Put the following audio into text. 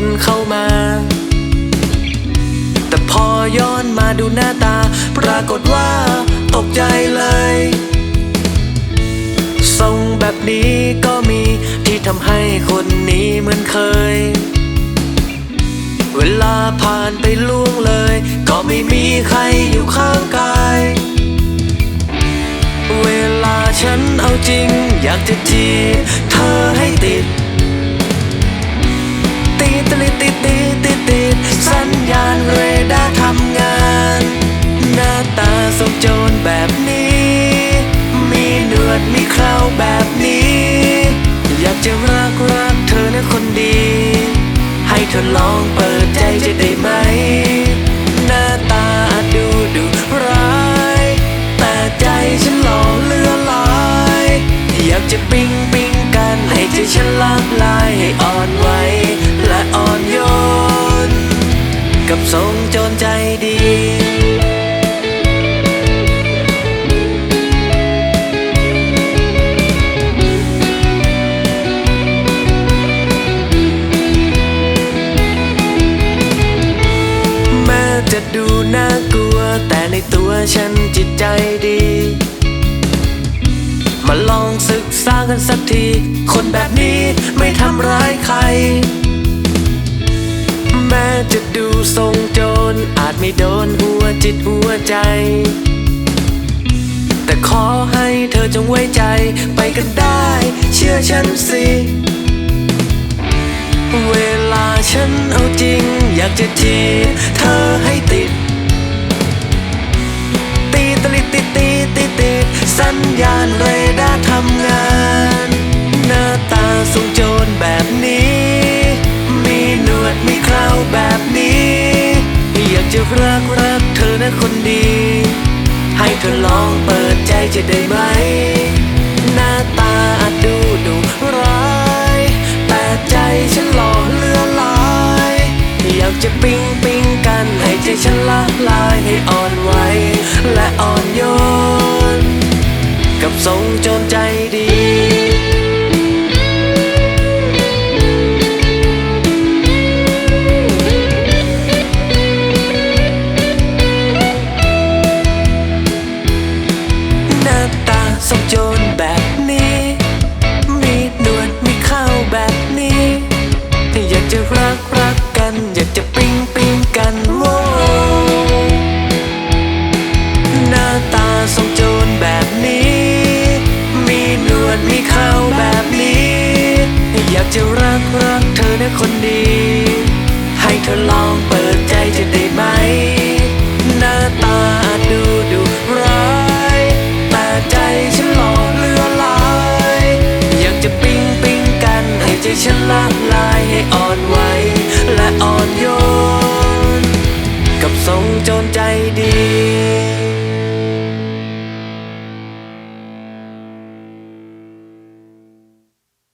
นเข้ามา แต่พอย้อนมาดูหน้าตา ปรากฏว่าตกใจเลยทรงแบบนี้ก็มีที่ทำให้คนนี้เหมือนเคย เวลาผ่านไปล่วงเลย ก็ไม่มีใครอยู่ข้างกาย เวลาฉันเอาจริงอยากจะจีบ จะปิ๊งปิ๊งกัน ให้ใจฉันลากลายให้อ่อนไหวและอ่อนโยน กับทรงโจรใจดีแม้จะดูน่ากลัว แต่ในตัวฉันจิตใจดี มาลองศึกษากันสักที คนแบบนี้ไม่ทำร้ายใคร แม้จะดูทรงโจร อาจไม่โดนหัวจิตหัวใจ แต่ขอให้เธอจงไว้ใจไปกันได้ เชื่อฉันสิ เวลาฉันเอาจริง อยากจะจีบเธอให้ติดตีตลิดติดตีติดติดสัญญาณเรดาร์ทำงาน หน้าตาทรงโจรแบบนี้ มีหนวดมีเคราแบบนี้ อยากจะรักรักเธอนะคนดี ให้เธอลองเปิดใจจะได้ไหม หน้าตาอาจดูดุร้าย แต่ใจฉันหล่อเลือลาย อยากจะปิ๊งปิ๊งกันให้ใจฉันละลายให้ออน ทรงโจนใจดี รักเธอนะคนดี ให้เธอลองเปิดใจจะได้ไหม หน้าตาอาจดูดุร้าย แต่ใจฉันหล่อเลือลาย อยากจะปิ๊งปิ๊งกันให้ใจฉันละลายให้อ่อนไหวและอ่อนโยน กับทรงโจรใจดี